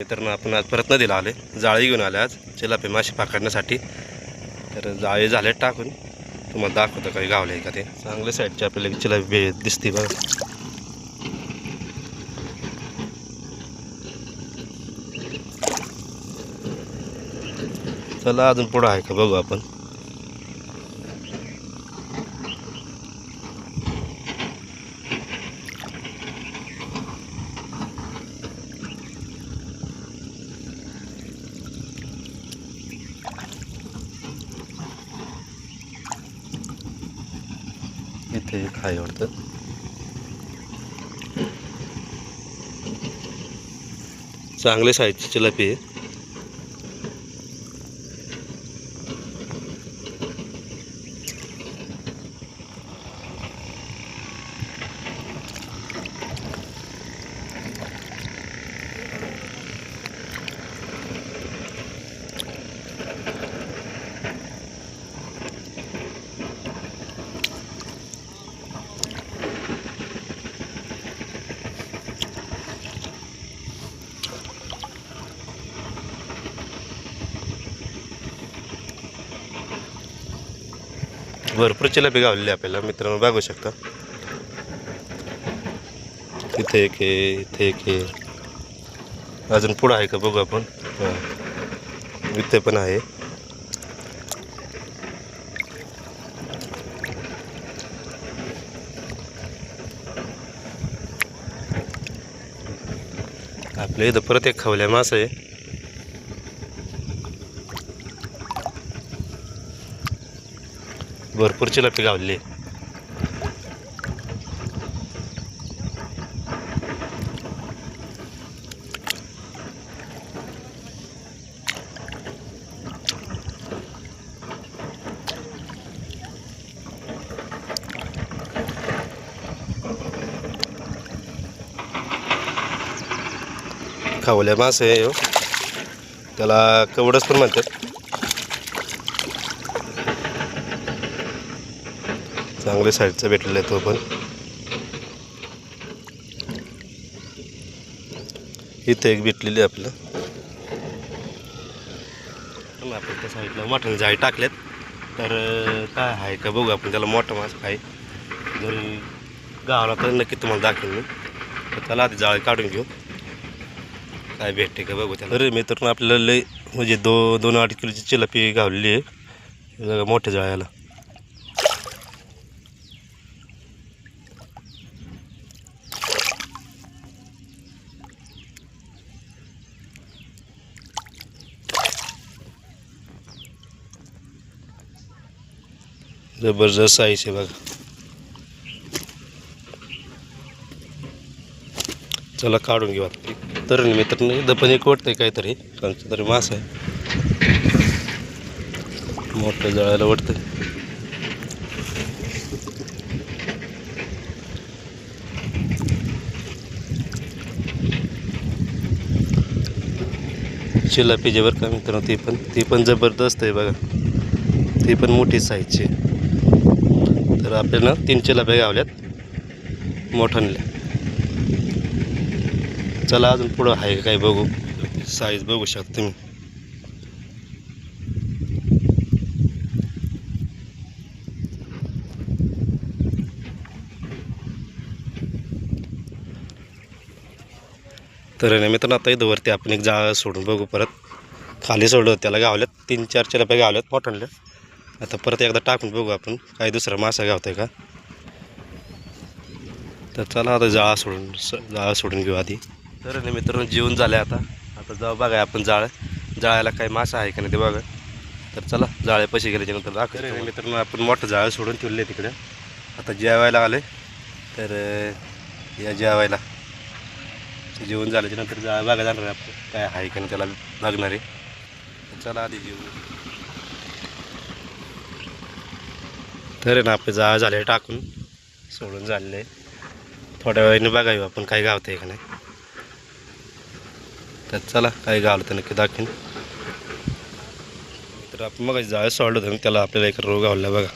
तर आपण आज परत नदीला आले जाळी घेऊन आले आज. चिलापे मासे पकडण्यासाठी. तर जाळी झाले टाकून. तुम्हाला दाखवतं काही गावले आहे का ते. चांगल्या साईडचे आपल्याला चिलापे बे दिसते बघा. चला अजून पुढं आहे का? बघू आपण. ते एक आहे वाटतं चांगले साईजची चिलापी आहे भरपूर चिलापी गावलेली आपल्याला मित्रांनो बघू शकता. इथे एक आहे इथे एक आहे. अजून पुढं आहे का बघू आपण. इथे पण आहे. आपल्या इथं परत एक खवल्या मास आहे. भरपूर चिलापी गावले. खावल्या मास आहे त्याला कवडच पण म्हणतात. चांगले साईडचा भेटलेला आहे तो पण. इथं एक भेटलेली आहे आपलं. आपण त्या साईडला मोठ्याने जाळी टाकल्यात. तर काय आहे का बघू आपण त्याला मोठं मास काय जरी गावाला तर नक्की तुम्हाला दाखवेल मी. तर त्याला आधी जाळी काढून घेऊ. काय भेटते का बघू त्याला. अरे मित्रांनो आपल्याला लय म्हणजे दो दोन आठ किलोची चिलापी गावलेली आहे. बघा मोठ्या जाळ्याला. जबरदस्त साईज आहे बघा. चला काढून घेऊ तर मित्रांनो इथं पण एक वाटतंय काहीतरी. कोणतं तरी मास आहे. मोठं जळायला वाटतंय. चिलापी जे बरं का मित्रांनो ती पण ती पण जबरदस्त आहे बघा. ती पण मोठी साईजची आहे. तर आपल्याला तीनशे चिलाप्या गावल्यात मोठ्यानल्या चला अजून पुढं आहे काय बघू. साईज बघू शकता तुम्ही. तर नाही मित्रांनो आता इथं वरती आपण एक जाळ सोडून बघू परत. खाली सोडलं त्याला गावल्यात. तीन चार चिलाप्या गावल्यात मोठ्यानल्या आता परत एकदा टाकून बघू आपण. काही दुसरा मासा गावतोय का? तर चला आता जाळा सोडून जाळा सोडून घेऊ आधी. तर नाही मित्रांनो जेवण झालं आता. आता जाऊ बघा आपण जाळ. जाळ्याला काही मासा आहे का नाही ते बघा. तर चला जाळे पैसे गेल्याच्यानंतर दाखव मित्रांनो आपण मोठं जाळं सोडून ठेवले तिकडे. आता जेवायला आले तर या जेवायला. जेवण झाल्याच्यानंतर जाळं बघा जाणार आहे आपण काय आहे का नाही त्याला लागणार आहे. चला आधी जेवू तर ना आपले जा झाले टाकून. सोडून झालेलं आहे थोड्या वेळाने बघावी आपण काय गावतं का नाही. तर चला काय गावलं तर नक्की दाखवीन. तर आपण मग जाळ सोडलं होतं त्याला आपल्याला एक रोग आवडला बघा.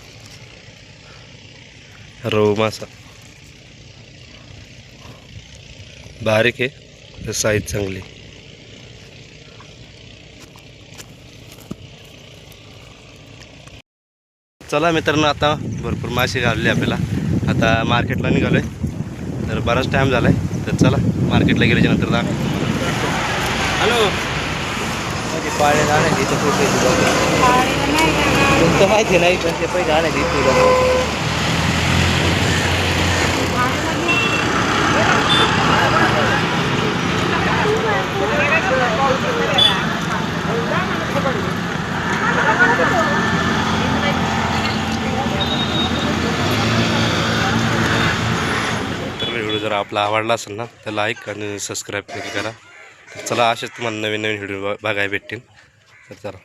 रोग मासा. बारीक आहे साईज चांगली चला मित्रांनो आता भरपूर मासे घालले आपल्याला. आता मार्केटला निघालो आहे तर बराच टाईम झाला आहे तर चला मार्केटला गेल्याच्यानंतर दाख हॅलो. पाळे आणायचे इथं माहिती नाही पण ते पैसे आणायचे इथे तर व्हिडिओ जर आपला आवडला असेल ना तर लाईक आणि सबस्क्राईब करा. तर चला असेच तुम्हाला नवीन नवीन व्हिडिओ बघायला भेटतील. तर चला.